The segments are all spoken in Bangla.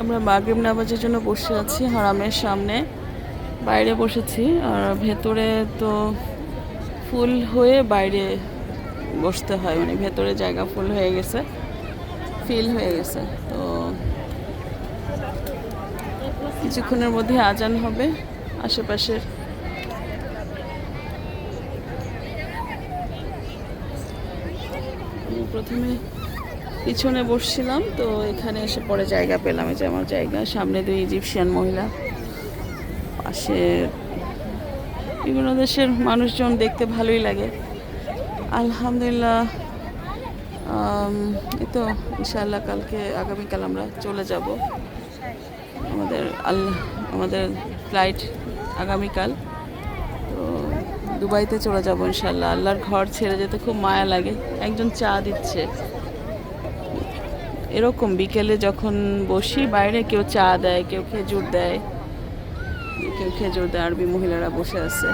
আমরা মাগরিব নামাজের জন্য বসে আছি, হারামের সামনে। বাইরে বসেছি, আর ভেতরে তো ফুল হয়ে বাইরে বসতে হয় মানে ভেতরে জায়গা ফুল হয়ে গেছে ফিল হয়ে গেছে। তো কিছুক্ষণের মধ্যে আজান হবে, আশেপাশের প্রথমে পিছনে বসছিলাম, তো এখানে এসে পরে জায়গা পেলাম। এই যে আমার জায়গা, সামনে দুই ইজিপশিয়ান মহিলা। পাশে বিভিন্ন দেশের মানুষজন দেখতে ভালোই লাগে। আলহামদুলিল্লাহ এই তো ইনশাআল্লাহ কালকে, আগামীকাল আমরা চলে যাব। আমাদের আল্লাহ আমাদের ফ্লাইট আগামীকাল। তো দুবাইতে চলে যাব ইনশাল্লাহ আল্লাহর ঘর ছেড়ে যেতে খুব মায়া লাগে। একজন চা দিচ্ছে। এরকম বিকেলে যখন বসি, বাইরে কেউ চা দেয়, কেউ খেজুর দেয়, কেউ খেজুর দেয়, আরবি মহিলারা বসে আছে।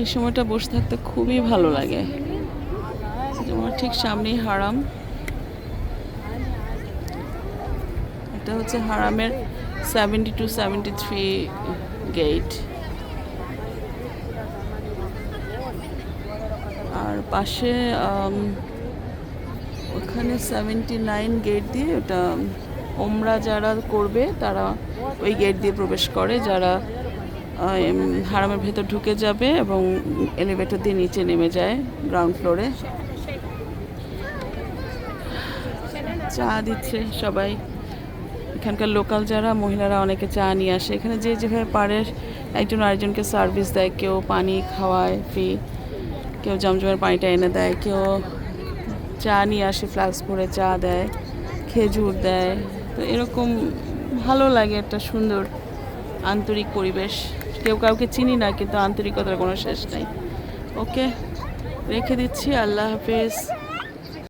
এই সময়টা বসে থাকতে খুবই ভালো লাগে। আমার ঠিক সামনেই হারাম। এটা হচ্ছে হারামের seventy two seventy three gate আর পাশে ওখানে সেভেন্টি নাইন গেট দিয়ে ওটা, ওমরা যারা করবে, তারা ওই গেট দিয়ে প্রবেশ করে। যারা হারামের ভেতর ঢুকে যাবে এবং এলিভেটর দিয়ে নিচে নেমে যায় গ্রাউন্ড ফ্লোরে চা দিচ্ছে সবাই। এখানকার লোকাল যারা, মহিলারা অনেকে চা নিয়ে আসে। এখানে যে যেভাবে পারে, একজন আরেকজনকে সার্ভিস দেয়, কেউ পানি খাওয়ায় ফ্রি কেউ জমজমের পানিটা এনে দেয়, কেউ চা নিয়ে আসে ফ্লাক্স ভরে, চা দেয়, খেজুর দেয়। তো এরকম ভালো লাগে একটা সুন্দর আন্তরিক পরিবেশ। কেউ কাউকে চিনি না, কিন্তু আন্তরিকতার কোনো শেষ নাই। ওকে রেখে দিচ্ছি, আল্লাহ হাফিজ।